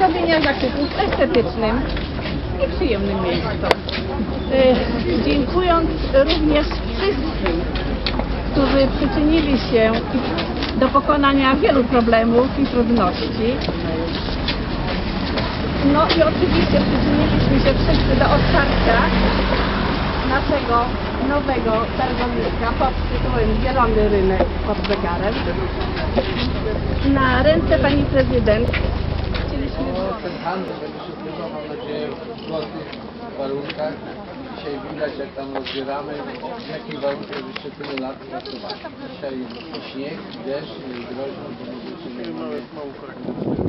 robienia zakupów w estetycznym i przyjemnym miejscu. Y, Dziękując również wszystkim, którzy przyczynili się do pokonania wielu problemów i trudności. No i oczywiście przyczyniliśmy się wszyscy do otwarcia naszego nowego targowiska pod tytułem Zielony Rynek pod zegarem. Na ręce pani prezydent chcieliśmy No, ten handel się mam nadzieję, w warunkach. Dzisiaj widać, jak tam rozbieramy, w jakich warunkach jeszcze tyle lat pracować. Dzisiaj śnieg, deszcz, groźno, bo my nie mamy